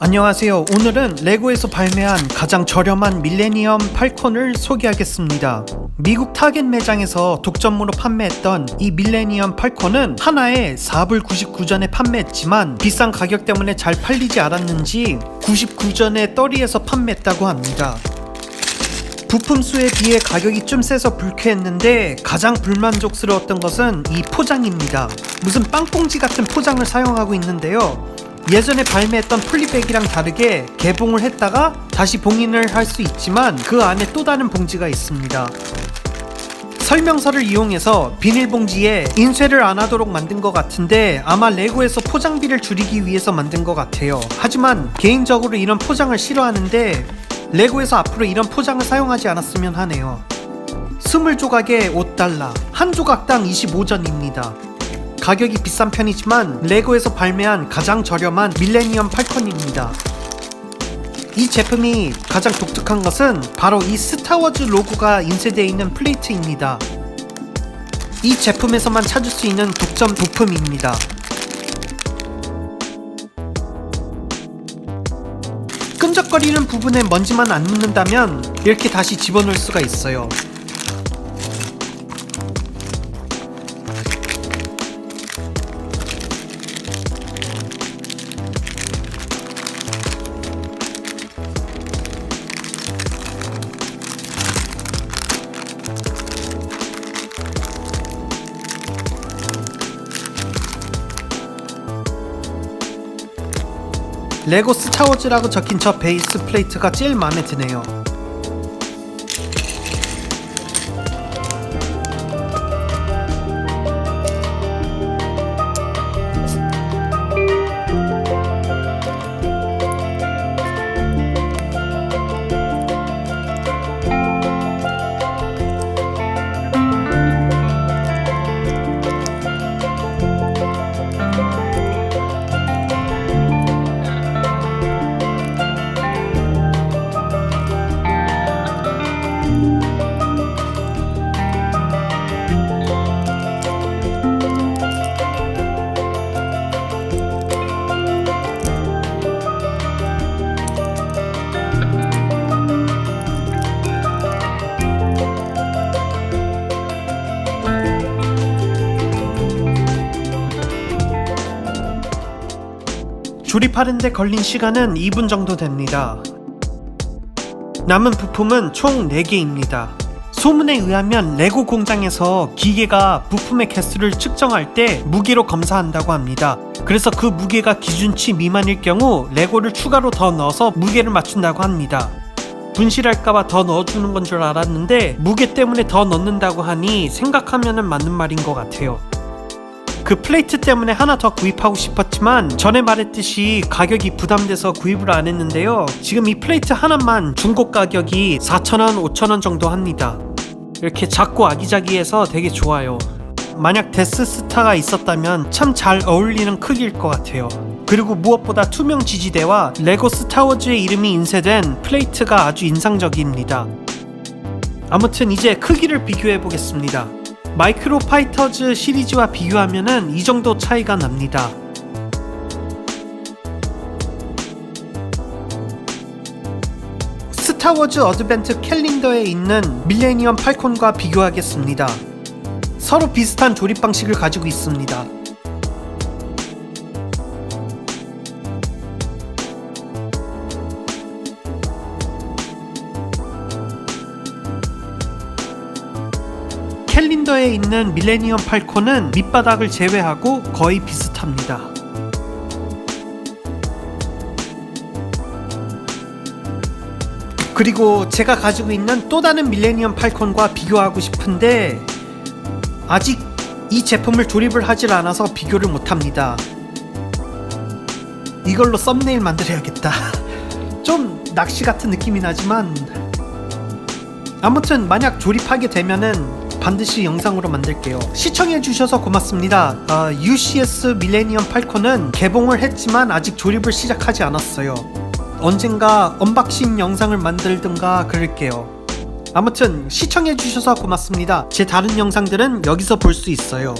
안녕하세요. 오늘은 레고에서 발매한 가장 저렴한 밀레니엄 팔콘을 소개하겠습니다. 미국 타겟 매장에서 독점으로 판매했던 이 밀레니엄 팔콘은 하나에 4불 99전에 판매했지만 비싼 가격 때문에 잘 팔리지 않았는지 99전에 떨이에서 판매했다고 합니다. 부품 수에 비해 가격이 좀 세서 불쾌했는데 가장 불만족스러웠던 것은 이 포장입니다. 무슨 빵봉지 같은 포장을 사용하고 있는데요. 예전에 발매했던 플리백이랑 다르게 개봉을 했다가 다시 봉인을 할 수 있지만 그 안에 또 다른 봉지가 있습니다. 설명서를 이용해서 비닐봉지에 인쇄를 안 하도록 만든 것 같은데 아마 레고에서 포장비를 줄이기 위해서 만든 것 같아요. 하지만 개인적으로 이런 포장을 싫어하는데 레고에서 앞으로 이런 포장을 사용하지 않았으면 하네요. 20조각에 5달러, 한 조각당 25전입니다. 가격이 비싼 편이지만 레고에서 발매한 가장 저렴한 밀레니엄 팔콘입니다. 이 제품이 가장 독특한 것은 바로 이 스타워즈 로고가 인쇄되어 있는 플레이트입니다. 이 제품에서만 찾을 수 있는 독점 부품입니다. 끈적거리는 부분에 먼지만 안 묻는다면 이렇게 다시 집어넣을 수가 있어요. 레고 스타워즈라고 적힌 저 베이스 플레이트가 제일 마음에 드네요. 조립하는데 걸린 시간은 2분 정도 됩니다. 남은 부품은 총 4개입니다. 소문에 의하면 레고 공장에서 기계가 부품의 개수를 측정할 때 무게로 검사한다고 합니다. 그래서 그 무게가 기준치 미만일 경우 레고를 추가로 더 넣어서 무게를 맞춘다고 합니다. 분실할까봐 더 넣어주는 건 줄 알았는데 무게 때문에 더 넣는다고 하니 생각하면 맞는 말인 것 같아요. 그 플레이트 때문에 하나 더 구입하고 싶었지만 전에 말했듯이 가격이 부담돼서 구입을 안 했는데요. 지금 이 플레이트 하나만 중고 가격이 4,000원, 5,000원 정도 합니다. 이렇게 작고 아기자기해서 되게 좋아요. 만약 데스스타가 있었다면 참 잘 어울리는 크기일 것 같아요. 그리고 무엇보다 투명 지지대와 레고 스타워즈의 이름이 인쇄된 플레이트가 아주 인상적입니다. 아무튼 이제 크기를 비교해 보겠습니다. 마이크로 파이터즈 시리즈와 비교하면은 이 정도 차이가 납니다. 스타워즈 어드벤트 캘린더에 있는 밀레니엄 팔콘과 비교하겠습니다. 서로 비슷한 조립 방식을 가지고 있습니다. 캘린더에 있는 밀레니엄 팔콘은 밑바닥을 제외하고 거의 비슷합니다. 그리고 제가 가지고 있는 또 다른 밀레니엄 팔콘과 비교하고 싶은데 아직 이 제품을 조립을 하질 않아서 비교를 못합니다. 이걸로 썸네일 만들어야겠다. 좀 낚시 같은 느낌이 나지만 아무튼 만약 조립하게 되면은 반드시 영상으로 만들게요. 시청해주셔서 고맙습니다. 아, UCS 밀레니엄 팔콘은 개봉을 했지만 아직 조립을 시작하지 않았어요. 언젠가 언박싱 영상을 만들든가 그럴게요. 아무튼 시청해주셔서 고맙습니다. 제 다른 영상들은 여기서 볼 수 있어요.